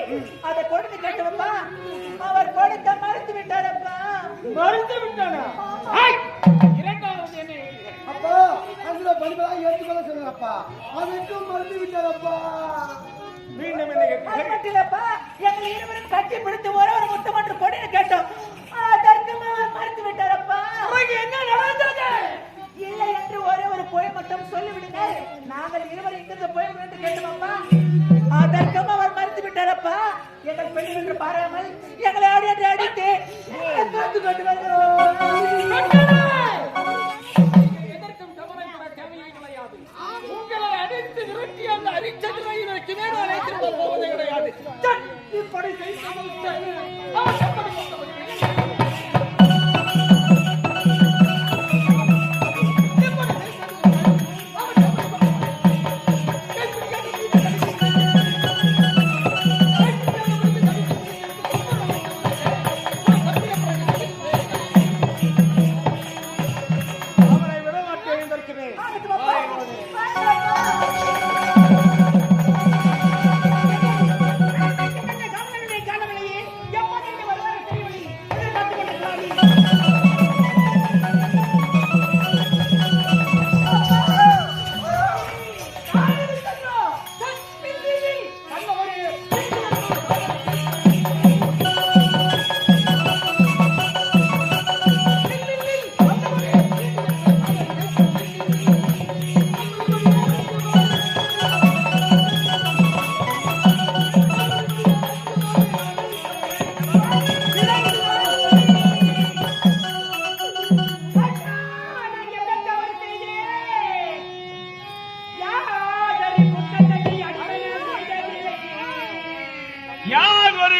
இல்லை அதை கொடுத்து கேட்டவப்பா. அவர் கொடுத்த மறுத்து விட்டாரப்பா. மறுத்து விட்டானா? இரண்டாவது என்ன அப்போ அதுல பலிபலாக ஏற்றுக்கொள்ள சொன்னாரப்பா அதுக்கும் மறுத்து விட்டாரப்பா. மீண்டும் என்ன கேட்டீங்களப்பா எங்களை இருவரும் கட்டி பிடித்து ஒரே ஒரு முத்தம் என்று கொடுன்னு கேட்டோம். செப்படி கை அவன் செப்படி அவனை விட மாட்டேன்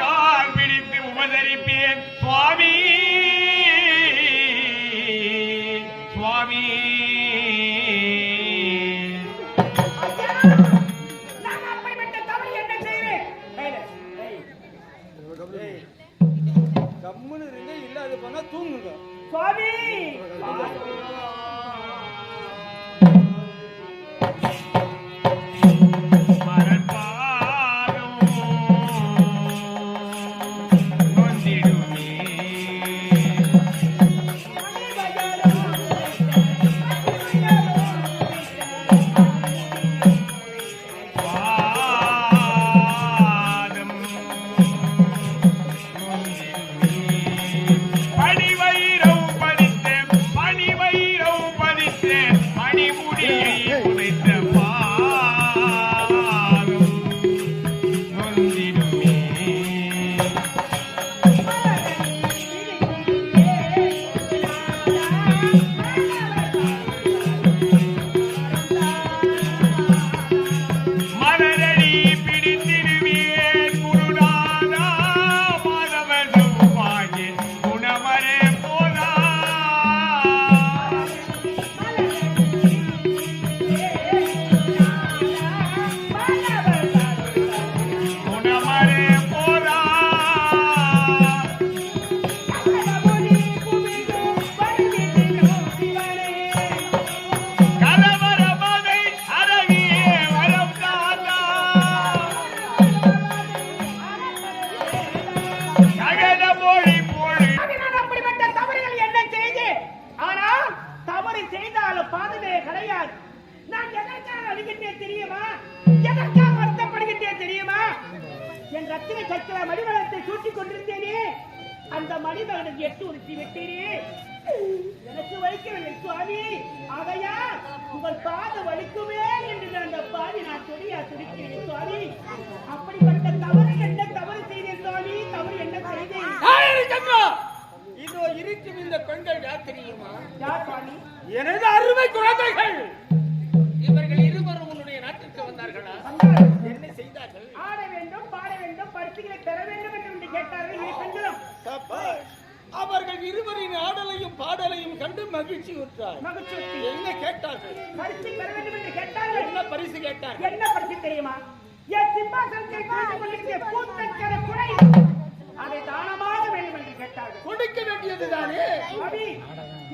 கால் பிடித்து உபதரிப்பேன். சுவாமி! சுவாமி! கம்முன்னு இருந்து இல்லாத போனா தூங்குங்க. சுவாமி! கேட்டு உறுத்தி விட்டீரே. எனக்கு வைக்கவில்லை சுவாமி. அவையா உங்கள் பாத வலிக்குமே என்று நான் அந்த பாதி நான் துடியா துடிக்கிறேன் சுவாமி. அப்படிப்பட்ட தவறு என்ன? தவறு செய்தேன் சுவாமி. தவறு என்ன செய்தேன்? இதோ இருக்கும் இந்த பெண்கள் யார் தெரியுமா? யார் சுவாமி? எனது அருமை குழந்தைகள்! இவர்கள் இருவரும் உன்னுடைய நாட்டிற்கு வந்தார்களா? என்ன செய்தார்கள்? ஆட வேண்டும் பாட வேண்டும் பரிசுகளை தர வேண்டும் என்று கேட்டார்கள். பெண்களும். அவர்கள் இருவரின் ஆடலையும் பாடலையும் கண்டு மகிழ்ச்சி உற்றார். என்ன கேட்டார்கள்? பரிசு பெற வேண்டும் என்று கேட்டார்கள். என்ன பரிசு கேட்டார்கள்? என்ன பரிசு தெரியுமா? என் சிம்மாசனத்தை கொண்டிருக்கிற பூத்தக்கர குடை. அதை தானமாக வேண்டும் என்று கேட்டார்கள். கொடுக்க வேண்டியதுதானே?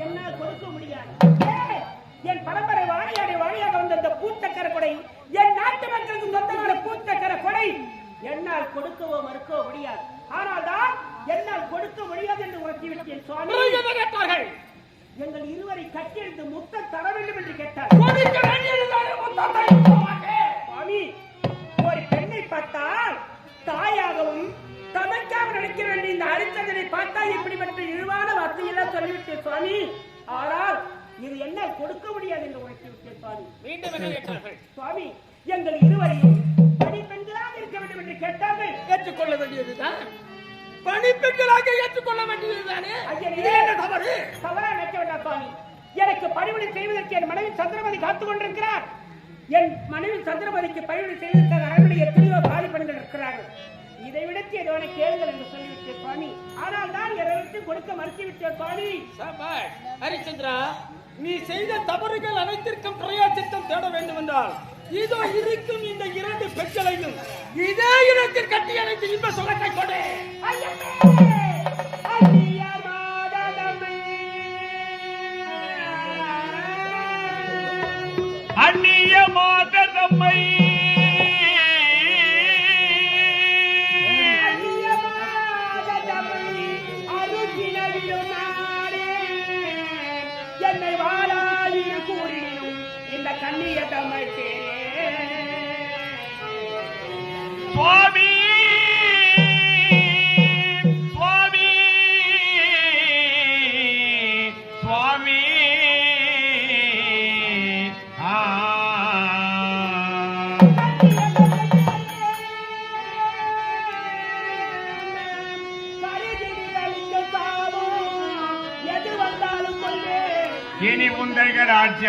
என்னால் கொடுக்க முடியாது? என் பரம்பரை வாழையாடி வாழையாக வந்த பூத்தக்கர கொடை என் நாட்டு மக்களுக்கு சொந்தமான பூத்தக்கர கொடை. என்னால் கொடுக்கவோ மறுக்கவோ முடியாது. ஆனால் தான் என்னால் கொடுக்க முடியாது என்று உணர்த்தி விட்டேன் சுவாமி. கேட்டார்கள். எங்கள் இருவரை கட்டியெழுந்து முத்தம் தர வேண்டும் என்று கேட்டார். சுவாமி ஒரு பெண்ணை பார்த்தால் தாயாகவும் தமக்காக நடிக்க வேண்டிய இந்த அரிச்சதனை பார்த்தால் இப்படிப்பட்ட இழிவான வார்த்தையெல்லாம் சொல்லிவிட்டேன் சுவாமி. ஆனால் இது என்ன கொடுக்க முடியாது என்று உணர்த்தி விட்டேன் சுவாமி. மீண்டும் சுவாமி எங்கள் இருவரையும் பணிப்பெண்களாக இருக்க வேண்டும் என்று கேட்டார்கள். ஏற்றுக்கொள்ள வேண்டியதுதான். பணிப்பெண்களாக ஏற்றுக்கொள்ள வேண்டியதுதானே? தவறு? தவறா நினைக்க வேண்டாம் சுவாமி? எனக்கு பணிவிடை செய்வதற்கு என் மனைவி சந்திரமதி காத்துக் கொண்டிருக்கிறார். என் மனைவி சந்திரமதிக்கு பணிவிடை செய்வதற்காக அரண்மனை எத்தனையோ காலி பெண்கள் இருக்கிறார்கள். இதை விடுத்து எதுவனை கேளுங்கள் என்று சொல்லிவிட்டேன் சுவாமி. ஆனால் தான் எதற்கு கொடுக்க மறுத்துவிட்டேன் சுவாமி. ஹரிச்சந்திரா நீ செய்த தவறுகள் அனைத்திற்கும் பிரயாசித்தம் தேட வேண்டும் என்றால் இதோ இருக்கும் இந்த இரண்டு பெண்களையும் இதே இடத்தில் கட்டி அணைத்து இன்ப சுகத்தை கொடு ஐயப்பே! ஐயர் மாததம்மை. அந்நிய மாதம்மை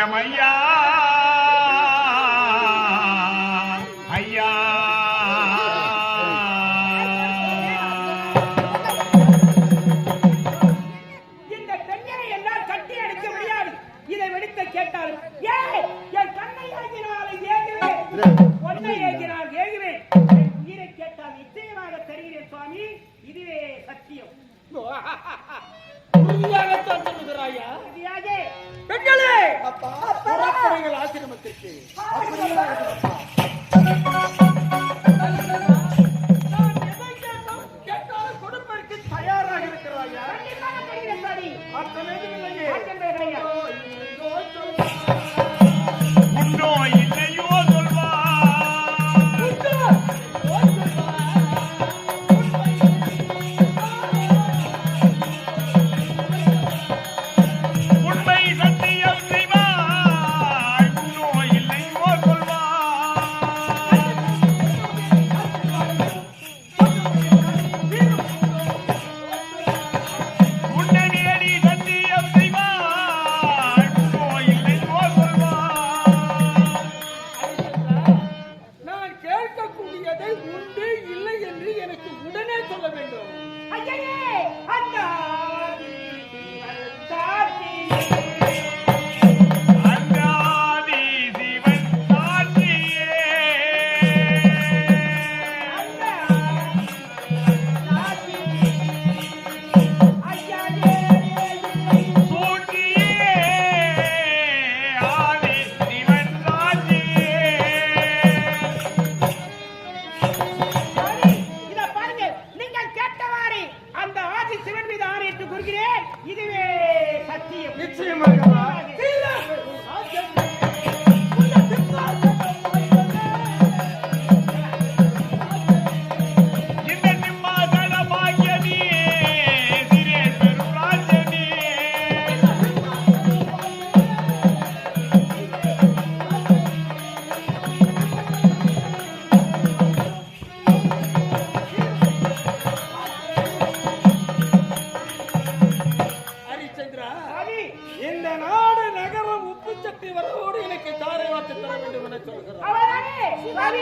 Mà. அப்பா புறப்படுங்கள் ஆசிரமத்திற்கு நான் குழந்தைகளுக்கு தாரை வாத்து தர வேண்டும் என சொல்கிறார்.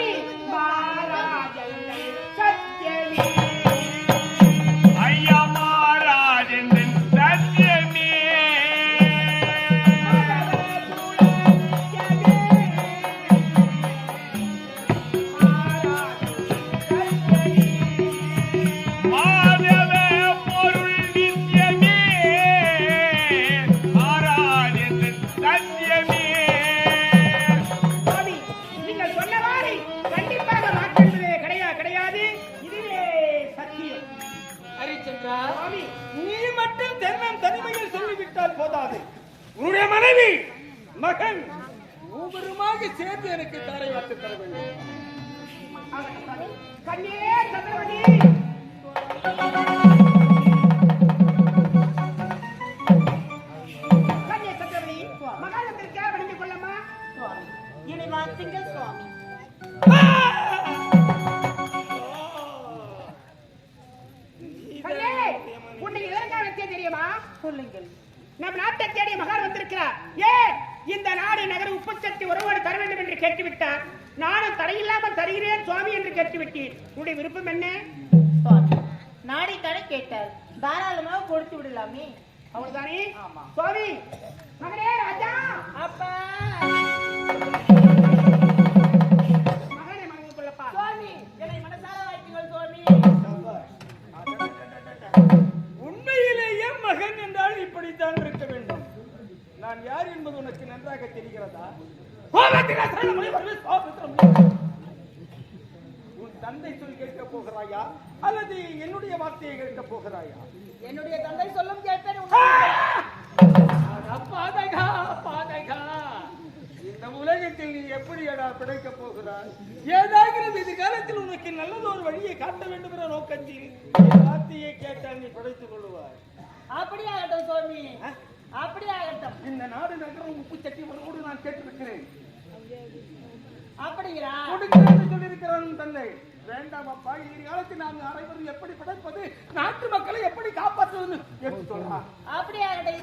நம் நாட்டை தேடி மகான் வந்திருக்கிறார் ஏ இந்த நாடு நகர உப்பு சக்தி உறவோடு தர வேண்டும் என்று கேட்டுவிட்டார்? நானும் தடையில்லாமல் தருகிறேன் சுவாமி என்று கேட்டுவிட்டீர். உன்னுடைய விருப்பம் என்ன? சுவாமி நாடி தடை கேட்டார். தாராளமாக கொடுத்து விடலாமே. அவர்தானே ஆமா. சுவாமி மகனே ராஜா! அப்பா! மகனே மகன் கொள்ளப்பா சுவாமி என்னை மனசார வாழ்த்துங்கள் சுவாமி. உண்மையிலேயே மகன் என்றால் இப்படித்தான் இருக்க வேண்டும். நான் யார் என்பது உனக்கு நன்றாக தெரிகிறதா? கோபத்திலே. உன் தந்தை சொல் கேட்க போகிறாயா? அல்லது என்னுடைய வார்த்தையை கேட்க போகிறாயா? என்னுடைய தந்தை சொல்லும் கேட்பேன் பாதகா பாதகா. இந்த உலகத்தில் நீ எப்படியடா பிழைக்க போகிறாய்? ஏதாகிறது இது காலத்தில் உனக்கு நல்லதொரு வழியை காட்ட வேண்டும் என்ற நோக்கத்தில் என் வார்த்தையை கேட்டால் நீ பிழைத்துக் கொள்வாய். அப்படி ஆகட்டும் சுவாமி. அப்படி ஆகட்டும் இந்த நாடு நகரம் உப்பு சட்டி உறவோடு நான் கேட்டிருக்கிறேன். அப்படிங்கிறா கொடுக்கிறேன் சொல்லியிருக்கிறான் தந்தை. வேண்டாம் அப்பா இந்த காலத்தில் நாங்கள் அனைவரும் எப்படி பிழைப்பது நாட்டு மக்களை எப்படி காப்பாற்றுவது என்று சொல்றான். அப்படி ஆகட்டும்